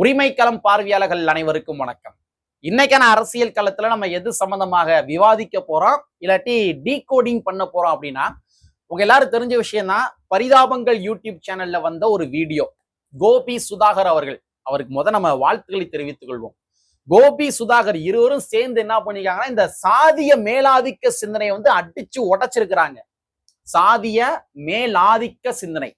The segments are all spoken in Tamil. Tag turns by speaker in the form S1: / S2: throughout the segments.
S1: உரிமைக்களம் பார்வையாளர்கள் அனைவருக்கும் வணக்கம். இன்னைக்கான அரசியல் களத்துல நம்ம எது சம்பந்தமாக விவாதிக்க போறோம் இல்லாட்டி டீகோடிங் பண்ண போறோம் அப்படின்னா உங்க எல்லாரும் தெரிஞ்ச விஷயம் தான் பரிதாபங்கள் யூடியூப் சேனல்ல வந்த ஒரு வீடியோ கோபி சுதாகர் அவர்கள். அவருக்கு முத நம்ம வாழ்த்துக்களை தெரிவித்துக் கொள்வோம். கோபி சுதாகர் இருவரும் சேர்ந்து என்ன பண்ணிருக்காங்கன்னா இந்த சாதிய மேலாதிக்க சிந்தனையை வந்து அடிச்சு உடைச்சிருக்கிறாங்க. சாதிய மேலாதிக்க சிந்தனை.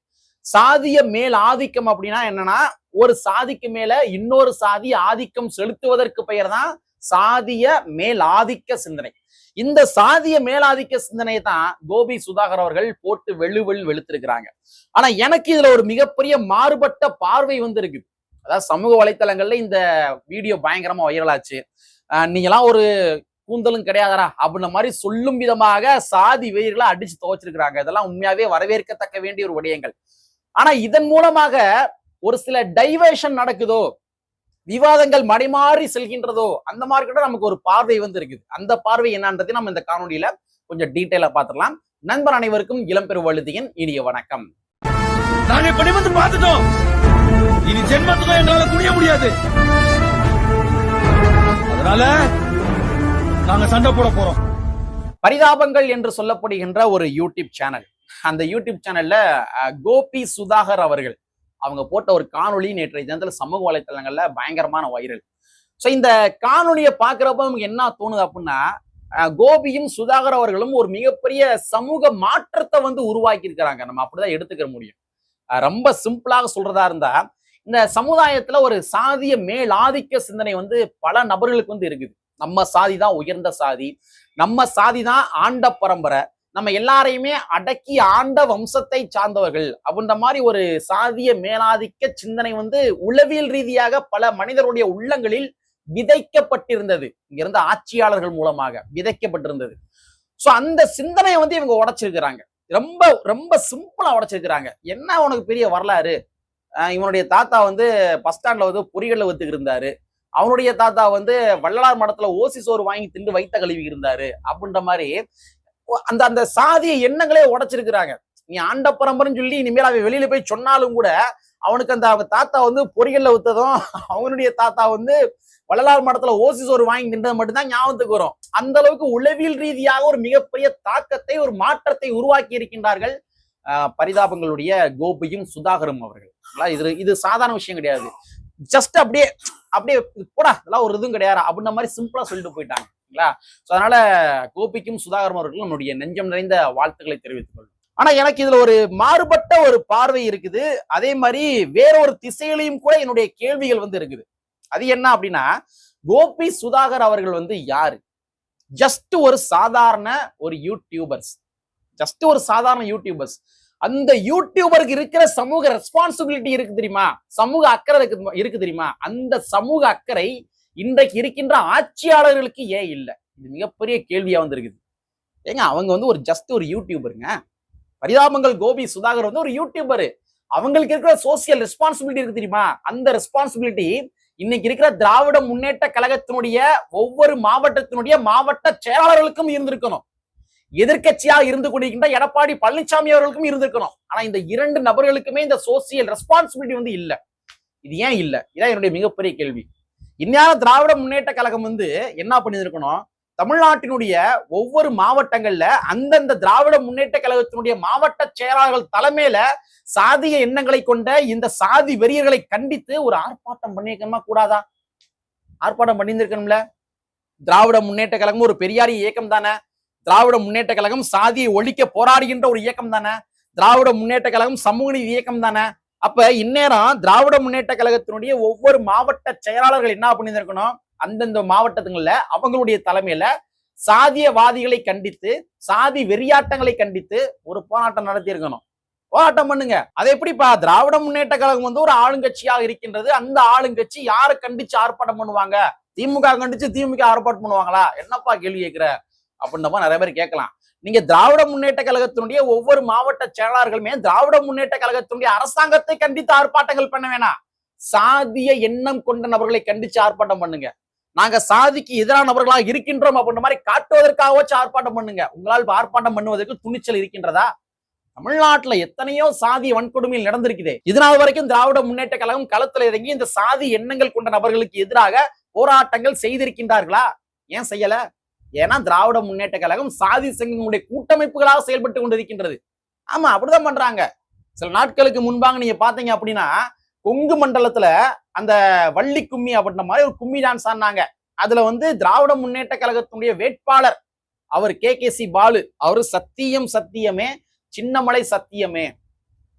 S1: சாதிய மேல் ஆதிக்கம் அப்படின்னா என்னன்னா ஒரு சாதிக்கு மேல இன்னொரு சாதி ஆதிக்கம் செலுத்துவதற்கு பெயர் தான் சாதிய மேலாதிக்க சிந்தனை. இந்த சாதிய மேலாதிக்க சிந்தனையை தான் கோபி சுதாகர் அவர்கள் போட்டு வெள்ளு வெளுத்திருக்கிறாங்க. ஆனா எனக்கு இதுல ஒரு மிகப்பெரிய மாறுபட்ட பார்வை வந்து இருக்கு அதாவது சமூக வலைத்தளங்கள்ல இந்த வீடியோ பயங்கரமா வைரலாச்சு நீங்களாம் ஒரு கூந்தலும் கிடையாதரா அப்படின்ன மாதிரி சொல்லும் விதமாக சாதி வெயிர்களை அடிச்சு துவச்சிருக்கிறாங்க. இதெல்லாம் உண்மையாவே வரவேற்கத்தக்க வேண்டிய ஒரு விடயங்கள். ஆனா இதன் மூலமாக ஒரு சில டைவர்ஷன் நடக்குதோ விவாதங்கள் மடைமாறி செல்கின்றதோ அந்த மாதிரி கூட நமக்கு ஒரு பார்வை வந்து இருக்குது அந்த பார்வை என்னன்றதை நம்ம இந்த காணொலியில கொஞ்சம் டீட்டெயிலா பார்த்துடலாம். நண்பர் அனைவருக்கும் இளம்பெரு வழுதியின் இனிய வணக்கம்.
S2: நாங்க இப்ப நிமிர்ந்து பார்த்துட்டோம். இனி ஜென்மத்துக்கும் எங்களால குனிய முடியாது. அதனால நாங்க சண்டை போட போறோம்.
S1: பரிதாபங்கள் என்று சொல்லப்படுகின்ற ஒரு யூடியூப் சேனல். அந்த யூடியூப் சேனல்ல கோபி சுதாகர் அவர்கள் அவங்க போட்ட ஒரு காணொலி நேற்றைய தினத்தில் சமூக வலைத்தளங்களில் பயங்கரமான வைரல். ஸோ இந்த காணொலியை பார்க்குறப்ப நமக்கு என்ன தோணுது அப்படின்னா கோபியும் சுதாகர் அவர்களும் ஒரு மிகப்பெரிய சமூக மாற்றத்தை வந்து உருவாக்கி இருக்கிறாங்க நம்ம அப்படிதான் எடுத்துக்க முடியும். ரொம்ப சிம்பிளாக சொல்றதா இருந்தா இந்த சமுதாயத்துல ஒரு சாதிய மேலாதிக்க சிந்தனை வந்து பல நபர்களுக்கு வந்து இருக்குது. நம்ம சாதி தான் உயர்ந்த சாதி. நம்ம சாதி தான் ஆண்ட பரம்பரை. நம்ம எல்லாரையுமே அடக்கி ஆண்ட வம்சத்தை சார்ந்தவர்கள் அப்படின்ற மாதிரி ஒரு சாதிய மேலாதிக்க சிந்தனை வந்து உளவியல் ரீதியாக பல மனிதருடைய உள்ளங்களில் விதைக்கப்பட்டிருந்தது. இங்க இருந்த ஆட்சியாளர்கள் மூலமாக விதைக்கப்பட்டிருந்தது. சோ அந்த சிந்தனையை வந்து இவங்க உடைச்சிருக்கிறாங்க. ரொம்ப ரொம்ப சிம்பிளா உடைச்சிருக்கிறாங்க. என்ன உனக்கு பெரிய வரலாறு? இவனுடைய தாத்தா வந்து பஸ் ஸ்டாண்ட்ல வந்து பொறிகளில் வத்துக்கு இருந்தாரு. அவனுடைய தாத்தா வந்து வள்ளலார் மடத்துல ஓசி சோறு வாங்கி திண்டு வைத்த கழுவி இருந்தாரு அப்படின்ற மாதிரி அந்த அந்த சாதிய எண்ணங்களே உடைச்சிருக்கிறாங்க. நீ ஆண்ட பரம்பரைன்னு சொல்லி இனிமேல் அவன் வெளியில போய் சொன்னாலும் கூட அவனுக்கு அந்த அவங்க தாத்தா வந்து பொறிகள்ல வித்ததும் அவனுடைய தாத்தா வந்து வள்ளலார் மடத்துல ஓசி சோறு வாங்கி நின்றது மட்டும்தான் ஞாபகத்துக்கு வரும். அந்த அளவுக்கு உளவியல் ரீதியாக ஒரு மிகப்பெரிய தாக்கத்தை ஒரு மாற்றத்தை உருவாக்கி இருக்கின்றார்கள் ஆஹ் பரிதாபங்களுடைய கோபியும் சுதாகரும் அவர்கள். இது இது சாதாரண விஷயம் கிடையாது. ஜஸ்ட் அப்படியே அப்படியே போடா இதெல்லாம் ஒரு இதுவும் கிடையாது அப்படின்ற மாதிரி சிம்பிளா சொல்லிட்டு போயிட்டாங்க. இல்லைங்களா ஸோ அதனால கோபிக்கும் சுதாகரம் அவர்களும் நம்மளுடைய நெஞ்சம் நிறைந்த வாழ்த்துக்களை தெரிவித்துக் கொள்ளும் ஆனா எனக்கு இதுல ஒரு மாறுபட்ட ஒரு பார்வை இருக்குது. அதே மாதிரி வேற ஒரு திசையிலையும் கூட என்னுடைய கேள்விகள் வந்து இருக்குது. அது என்ன அப்படின்னா கோபி சுதாகர் அவர்கள் வந்து யாரு? ஜஸ்ட் ஒரு சாதாரண ஒரு யூடியூபர்ஸ் ஜஸ்ட் ஒரு சாதாரண யூடியூபர்ஸ் அந்த யூடியூபருக்கு இருக்கிற சமூக ரெஸ்பான்சிபிலிட்டி இருக்கு தெரியுமா? சமூக அக்கறை இருக்கு இருக்கு தெரியுமா? அந்த சமூக அக்கறை இன்றைக்கு இருக்கின்ற ஆட்சியாளர்களுக்கு ஏன் இல்லை? இது மிகப்பெரிய கேள்வியா வந்திருக்குது. ஏங்க அவங்க வந்து ஒரு ஜஸ்ட் ஒரு யூடியூபருங்க பரிதாபங்கள் கோபி சுதாகர் வந்து ஒரு யூடியூபரு அவங்களுக்கு இருக்கிற சோசியல் ரெஸ்பான்சிபிலிட்டி இருக்கு தெரியுமா? அந்த ரெஸ்பான்சிபிலிட்டி இன்னைக்கு இருக்கிற திராவிட முன்னேற்ற கழகத்தினுடைய ஒவ்வொரு மாவட்டத்தினுடைய மாவட்ட செயலாளர்களுக்கும் இருந்திருக்கணும். எதிர்க்கட்சியா இருந்து கொண்டிருக்கின்ற எடப்பாடி பழனிசாமி அவர்களுக்கும் இருந்திருக்கணும். ஆனா இந்த இரண்டு நபர்களுக்குமே இந்த சோசியல் ரெஸ்பான்சிபிலிட்டி வந்து இல்ல. இது ஏன் இல்ல? இதான் என்னுடைய மிகப்பெரிய கேள்வி. இந்நேரம் திராவிட முன்னேற்ற கழகம் வந்து என்ன பண்ணியிருக்கணும்? தமிழ்நாட்டினுடைய ஒவ்வொரு மாவட்டங்கள்ல அந்தந்த திராவிட முன்னேற்ற கழகத்தினுடைய மாவட்ட செயலாளர்கள் தலைமையில சாதிய எண்ணங்களை கொண்ட இந்த சாதி வெறியர்களை கண்டித்து ஒரு ஆர்ப்பாட்டம் பண்ணியிருக்கணுமா? கூடாதா? ஆர்ப்பாட்டம் பண்ணியிருந்திருக்கணும்ல? திராவிட முன்னேற்ற கழகம் ஒரு பெரியாரி இயக்கம் தானே? திராவிட முன்னேற்ற கழகம் சாதியை ஒழிக்க போராடுகின்ற ஒரு இயக்கம் தானே? திராவிட முன்னேற்ற கழகம் சமூக நீதி இயக்கம் தானே? அப்ப இந்நேரம் திராவிட முன்னேற்ற கழகத்தினுடைய ஒவ்வொரு மாவட்ட செயலாளர்கள் என்ன பண்ணியிருக்கணும் அந்தந்த மாவட்டத்துங்கள்ல அவங்களுடைய தலைமையில சாதியவாதிகளை கண்டித்து சாதி வெறியாட்டங்களை கண்டித்து ஒரு போராட்டம் நடத்தி இருக்கணும் போராட்டம் பண்ணுங்க. அது எப்படிப்பா? திராவிட முன்னேற்ற கழகம் வந்து ஒரு ஆளுங்கட்சியாக இருக்கின்றது. அந்த ஆளுங்கட்சி யாரை கண்டிச்சு ஆர்ப்பாட்டம் பண்ணுவாங்க? திமுக கண்டிச்சு திமுக ஆர்ப்பாட்டம் பண்ணுவாங்களா? என்னப்பா கேள்வி கேட்கிற? அப்படின்ற மாதிரி நிறைய பேர் கேட்கலாம். நீங்க திராவிட முன்னேற்ற கழகத்தினுடைய ஒவ்வொரு மாவட்ட செயலாளர்களுமே திராவிட முன்னேற்ற கழகத்தினுடைய அரசாங்கத்தை கண்டித்து ஆர்ப்பாட்டங்கள் பண்ண வேணாம். சாதிய எண்ணம் கொண்ட நபர்களை கண்டிச்சு ஆர்ப்பாட்டம் பண்ணுங்க. நாங்க சாதிக்கு எதிரான நபர்களாக இருக்கின்றோம் அப்படின்ற மாதிரி காட்டுவதற்காகவாச்சும் ஆர்ப்பாட்டம் பண்ணுங்க. உங்களால் ஆர்ப்பாட்டம் பண்ணுவதற்கு துணிச்சல் இருக்கின்றதா? தமிழ்நாட்டுல எத்தனையோ சாதி வன்கொடுமையில் நடந்திருக்குது. இதனால் வரைக்கும் திராவிட முன்னேற்ற கழகம் களத்துல இறங்கி இந்த சாதி எண்ணங்கள் கொண்ட நபர்களுக்கு எதிராக போராட்டங்கள் செய்திருக்கின்றார்களா? ஏன் செய்யல? ஏன்னா திராவிட முன்னேற்ற கழகம் சாதி சங்கங்களுடைய கூட்டமைப்புகளாக செயல்பட்டு கொண்டிருக்கின்றது. ஆமா அப்படிதான் பண்றாங்க. சில நாட்களுக்கு முன்பாக நீங்க பாத்தீங்க அப்படின்னா கொங்கு மண்டலத்துல அந்த வள்ளி கும்மி அப்படின்ற மாதிரி ஒரு கும்மி டான்ஸ் ஆனாங்க அதுல வந்து திராவிட முன்னேற்ற கழகத்தினுடைய வேட்பாளர் அவர் கே கே சி பாலு. அவரு சத்தியம் சத்தியமே சின்னமலை சத்தியமே.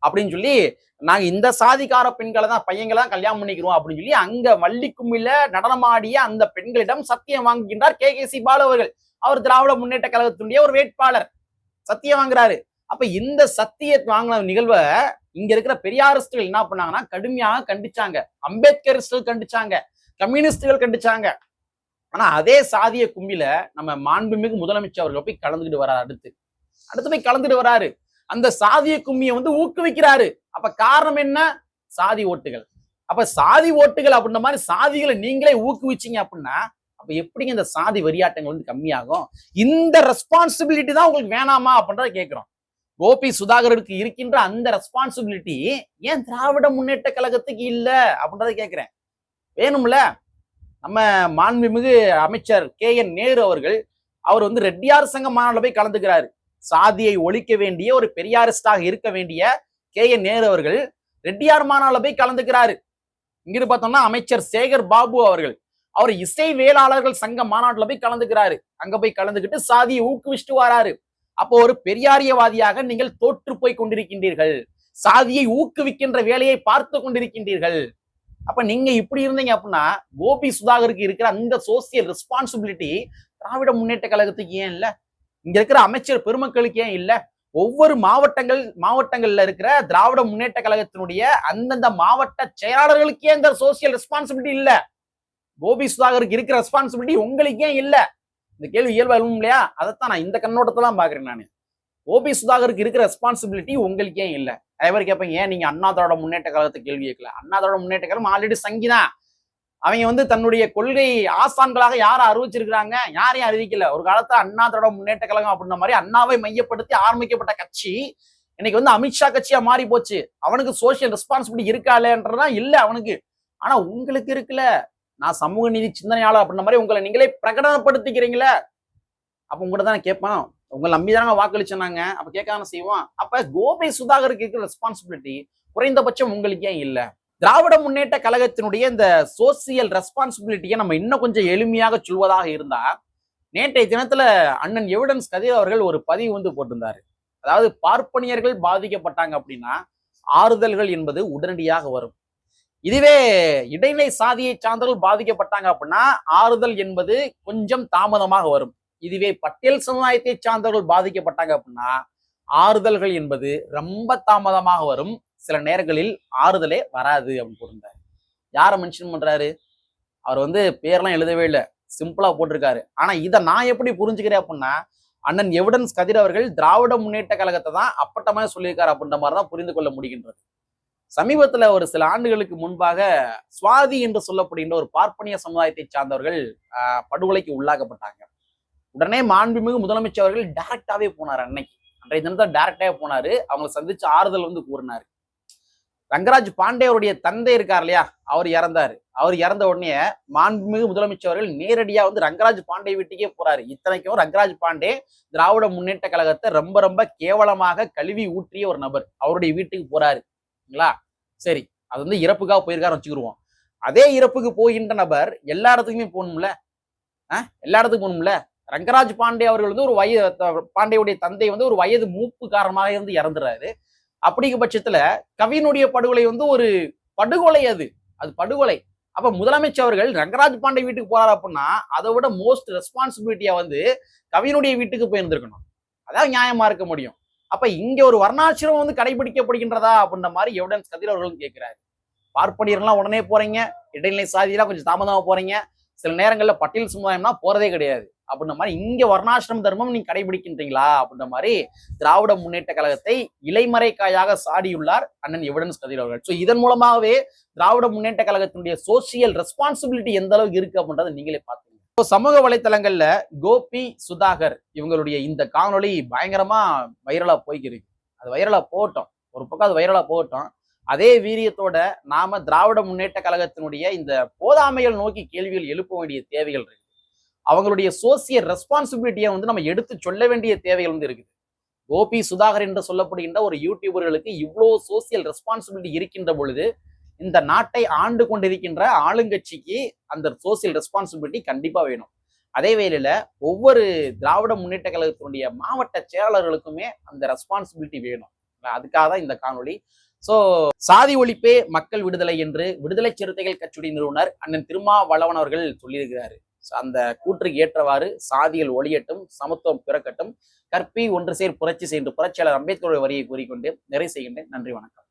S1: அப்படின்னு சொல்லி நாங்க இந்த சாதிக்கார பெண்களை தான் பையங்களை தான் கல்யாணம் பண்ணிக்கிறோம் அப்படின்னு சொல்லி அங்க வள்ளி கும்மில நடனமாடிய அந்த பெண்களிடம் சத்தியம் வாங்குகின்றார் கே. கே. சி. பாலு அவர்கள். அவர் திராவிட முன்னேற்ற கழகத்தினுடைய ஒரு வேட்பாளர். சத்தியம் வாங்குறாரு. அப்ப இந்த சத்திய வாங்கின நிகழ்வை இங்க இருக்கிற பெரியாரிஸ்டுகள் என்ன பண்ணாங்கன்னா கடுமையாக கண்டிச்சாங்க. அம்பேத்கரிஸ்டுகள் கண்டிச்சாங்க. கம்யூனிஸ்டுகள் கண்டிச்சாங்க. ஆனா அதே சாதிய கும்பில நம்ம மாண்புமிகு முதலமைச்சர் அவர்கள் போய் கலந்துக்கிட்டு வர்றாரு அடுத்து. அடுத்து போய் கலந்துட்டு வர்றாரு. அந்த சாதிய கும்மியை வந்து ஊக்குவிக்கிறாரு. அப்ப காரணம் என்ன? சாதி ஓட்டுகள். அப்ப சாதி ஓட்டுகள் அப்படின்ற மாதிரி சாதிகளை நீங்களே ஊக்குவிச்சீங்க அப்படின்னா அப்ப எப்படிங்க இந்த சாதி வெறியாட்டங்கள் வந்து கம்மியாகும்? இந்த ரெஸ்பான்சிபிலிட்டி தான் உங்களுக்கு வேணாமா அப்படின்றத கேட்கிறோம். கோபி சுதாகருக்கு இருக்கின்ற அந்த ரெஸ்பான்சிபிலிட்டி ஏன் திராவிட முன்னேற்ற கழகத்துக்கு இல்ல அப்படின்றத கேட்கிறேன். வேணும்ல? நம்ம மாண்புமிகு அமைச்சர் கே என் நேரு அவர்கள் அவர் வந்து ரெட்டியார் சங்க மாநாட்டில் போய் கலந்துக்கிறாரு. சாதியை ஒழிக்க வேண்டிய ஒரு பெரியாரிஸ்டாக இருக்க வேண்டிய கே என் நேரு அவர்கள் ரெட்டியார் மாநாட்டில் போய் கலந்துக்கிறாரு. இங்கிட்டு பார்த்தோம்னா அமைச்சர் சேகர் பாபு அவர்கள். அவர் இசை வேளாளர்கள் சங்க மாநாட்டில் போய் கலந்துக்கிறாரு. அங்க போய் கலந்துக்கிட்டு சாதியை ஊக்குவிச்சுட்டு வராரு. அப்போ ஒரு பெரியாரியவாதியாக நீங்கள் தோற்று போய் கொண்டிருக்கின்றீர்கள். சாதியை ஊக்குவிக்கின்ற வேலையை பார்த்து கொண்டிருக்கின்றீர்கள். அப்ப நீங்க இப்படி இருந்தீங்க அப்படின்னா கோபி சுதாகருக்கு இருக்கிற அந்த சோசியல் ரெஸ்பான்சிபிலிட்டி திராவிட முன்னேற்ற கழகத்துக்கு ஏன் இல்ல? இங்க இருக்கிற அமைச்சர் பெருமக்களுக்கு ஏன் இல்ல? ஒவ்வொரு மாவட்டங்கள் மாவட்டங்கள்ல இருக்கிற திராவிட முன்னேற்ற கழகத்தினுடைய அந்தந்த மாவட்ட செயலாளர்களுக்கே இந்த சோசியல் ரெஸ்பான்சிபிலிட்டி இல்ல? கோபி சுதாகருக்கு இருக்கிற ரெஸ்பான்சிபிலிட்டி உங்களுக்கே இல்ல. இந்த கேள்வி இயல்பா எழுவும் இல்லையா? அதைத்தான் நான் இந்த கண்ணோட்டத்தை தான் பாக்குறேன் நான். கோபி சுதாகருக்கு இருக்கிற ரெஸ்பான்சிபிலிட்டி உங்களுக்கே இல்லை. இல்ல நிறைய பேர் ஏன் நீங்க அண்ணா திராவிட முன்னேற்ற கழகத்தை கேள்வி கேட்கல? அண்ணா திராவிட முன்னேற்ற கழகம் ஆல்ரெடி சங்கிதான். அவங்க வந்து தன்னுடைய கொள்கை ஆசான்களாக யாரை அறிவிச்சிருக்கிறாங்க? யாரையும் அறிவிக்கல. ஒரு காலத்துல அண்ணா திராவிட முன்னேற்ற கழகம் அப்படின்ற மாதிரி அண்ணாவை மையப்படுத்தி ஆரம்பிக்கப்பட்ட கட்சி இன்னைக்கு வந்து அமித்ஷா கட்சியா மாறி போச்சு. அவனுக்கு சோசியல் ரெஸ்பான்சிபிலிட்டி இருக்கா இல்லைன்றதா இல்ல அவனுக்கு. ஆனா உங்களுக்கு இருக்குல்ல நான் சமூக நீதி சிந்தனையாளர் அப்படின்ற மாதிரி உங்களை நீங்களே பிரகடனப்படுத்திக்கிறீங்களே. அப்ப உங்கள்ட்ட தான் கேட்பேன் உங்களை நம்பி தானே வாக்களிச்சாங்க அப்ப கேட்காம செய்வோம். அப்ப கோபி சுதாகருக்கு இருக்கிற ரெஸ்பான்சிபிலிட்டி குறைந்தபட்சம் உங்களுக்கு ஏன் இல்ல? திராவிட முன்னேற்ற கழகத்தினுடைய இந்த சோசியல் ரெஸ்பான்சிபிலிட்டியை நம்ம இன்னும் கொஞ்சம் எளிமையாக சொல்வதாக இருந்தா நேற்றைய தினத்துல அண்ணன் எவிடன்ஸ் கதிர் அவர்கள் ஒரு பதிவு வந்து போட்டிருந்தாரு. அதாவது பார்ப்பனியர்கள் பாதிக்கப்பட்டாங்க அப்படின்னா ஆறுதல்கள் என்பது உடனடியாக வரும். இதுவே இடைநிலை சாதியை சார்ந்தவர்கள் பாதிக்கப்பட்டாங்க அப்படின்னா ஆறுதல் என்பது கொஞ்சம் தாமதமாக வரும். இதுவே பட்டியல் சமுதாயத்தை சார்ந்தவர்கள் பாதிக்கப்பட்டாங்க அப்படின்னா ஆறுதல்கள் என்பது ரொம்ப தாமதமாக வரும். சில நேரங்களில் ஆறுதலே வராது அப்படின்னு போட்டிருந்தார். யாரை மென்ஷன் பண்றாரு? அவர் வந்து பேரெல்லாம் எழுதவே இல்லை. சிம்பிளா போட்டிருக்காரு. ஆனா இதை நான் எப்படி புரிஞ்சுக்கிறேன் அப்படின்னா அண்ணன் எவிடன்ஸ் கதிர் அவர்கள் திராவிட முன்னேற்ற கழகத்தை தான் அப்பட்டமாக சொல்லியிருக்காரு அப்படின்ற மாதிரி தான் புரிந்து கொள்ள முடிகின்றது. சமீபத்துல ஒரு சில ஆண்டுகளுக்கு முன்பாக சுவாதி என்று சொல்லப்படுகின்ற ஒரு பார்ப்பனிய சமுதாயத்தை சார்ந்தவர்கள் படுகொலைக்கு உள்ளாக்கப்பட்டாங்க. உடனே மாண்புமிகு முதலமைச்சர் அவர்கள் டைரக்டாவே போனார் அன்னைக்கு. அன்றைய தினத்தை டைரக்டாவே போனாரு. அவங்களை சந்திச்சு ஆறுதல் வந்து கூறினாரு. ரங்கராஜ் பாண்டே அவருடைய தந்தை இருக்கார் இல்லையா? அவர் இறந்தாரு. அவர் இறந்த உடனே மாண்புமிகு முதலமைச்சர் அவர்கள் நேரடியா வந்து ரங்கராஜ் பாண்டே வீட்டுக்கே போறாரு. இத்தனைக்கும் ரங்கராஜ் பாண்டே திராவிட முன்னேற்ற கழகத்தை ரொம்ப ரொம்ப கேவலமாக கழுவி ஊற்றிய ஒரு நபர். அவருடைய வீட்டுக்கு போறாருங்களா சரி அது வந்து இறப்புக்காக போயிருக்காரு வச்சுக்கிருவோம். அதே இறப்புக்கு போகின்ற நபர் எல்லா இடத்துக்குமே போகணும்ல? ஆஹ் எல்லா இடத்துக்கும் போகணும்ல? ரங்கராஜ் பாண்டே அவர்கள் வந்து ஒரு வயது பாண்டேவுடைய தந்தை வந்து ஒரு வயது மூப்பு காரணமாக இருந்து இறந்துறாரு. அப்படிங்கிற பட்சத்துல கவினுடைய படுகொலை வந்து ஒரு படுகொலை அது. அது படுகொலை. அப்ப முதலமைச்சர் அவர்கள் ரங்கராஜ் பாண்டே வீட்டுக்கு போறாரு அப்படின்னா அதை விட மோஸ்ட் ரெஸ்பான்சிபிலிட்டியா வந்து கவினுடைய வீட்டுக்கு போயிருந்திருக்கணும். அதான் நியாயமா இருக்க முடியும். அப்ப இங்க ஒரு வர்ணாசிரமம் வந்து கடைபிடிக்கப்படுகின்றதா அப்படின்ற மாதிரி எவிடன்ஸ் கதிர் அவர்களும் கேட்கிறாரு. பார்ப்பனியர்லாம் உடனே போறீங்க இடைநிலை சாதியெல்லாம் கொஞ்சம் தாமதமா போறீங்க. சில நேரங்களில் பட்டியல் சமுதாயம்னா போறதே கிடையாது. அப்படின்ற மாதிரி இங்க வர்ணாசிரம தர்மம் நீங்க கடைபிடிக்கின்றீங்களா அப்படின்ற மாதிரி திராவிட முன்னேற்ற கழகத்தை இலைமறைக்காயாக சாடியுள்ளார் அண்ணன் எவிடன்ஸ் கதிர் அவர்கள். ஸோ இதன் மூலமாகவே திராவிட முன்னேற்ற கழகத்தினுடைய சோசியல் ரெஸ்பான்சிபிலிட்டி எந்த அளவுக்கு இருக்கு அப்படின்றத நீங்களே பார்த்து இப்போ சமூக வலைத்தளங்கள்ல கோபி சுதாகர் இவங்களுடைய இந்த காணொளி பயங்கரமா வைரலா போய்க்கிருக்கு. அது வைரலா போகட்டும். ஒரு பக்கம் அது வைரலா போகட்டும். அதே வீரியத்தோட நாம திராவிட முன்னேற்ற கழகத்தினுடைய இந்த போதாமைகள் நோக்கி கேள்விகள் எழுப்ப வேண்டிய தேவைகள் இருக்கு. அவங்களுடைய சோசியல் ரெஸ்பான்சிபிலிட்டியை வந்து நம்ம எடுத்து சொல்ல வேண்டிய தேவைகள் வந்து இருக்குது. கோபி சுதாகர் என்று சொல்லப்படுகின்ற ஒரு யூடியூபர்களுக்கு இவ்வளோ சோசியல் ரெஸ்பான்சிபிலிட்டி இருக்கின்ற பொழுது இந்த நாட்டை ஆண்டு கொண்டிருக்கின்ற ஆளுங்கட்சிக்கு அந்த சோசியல் ரெஸ்பான்சிபிலிட்டி கண்டிப்பா வேணும். அதே வேளையில் ஒவ்வொரு திராவிட முன்னேற்ற கழகத்தினுடைய மாவட்ட செயலாளர்களுக்குமே அந்த ரெஸ்பான்சிபிலிட்டி வேணும். அதுக்காக தான் இந்த காணொளி. சோ சாதி ஒழிப்பே மக்கள் விடுதலை என்று விடுதலை சிறுத்தைகள் கட்சியுடைய நிறுவனர் அண்ணன் திருமாவளவன் அவர்கள் சொல்லியிருக்கிறாரு. அந்த கூற்றுக்கு ஏற்றவாறு சாதிகள் ஒளியட்டும் சமத்துவம் பிறக்கட்டும். கற்பி ஒன்று சேர் புரட்சி செய்து புரட்சியாளர் அம்பேத்கருடைய வரியை கூறிக்கொண்டு நிறைவு செய்கின்றேன். நன்றி வணக்கம்.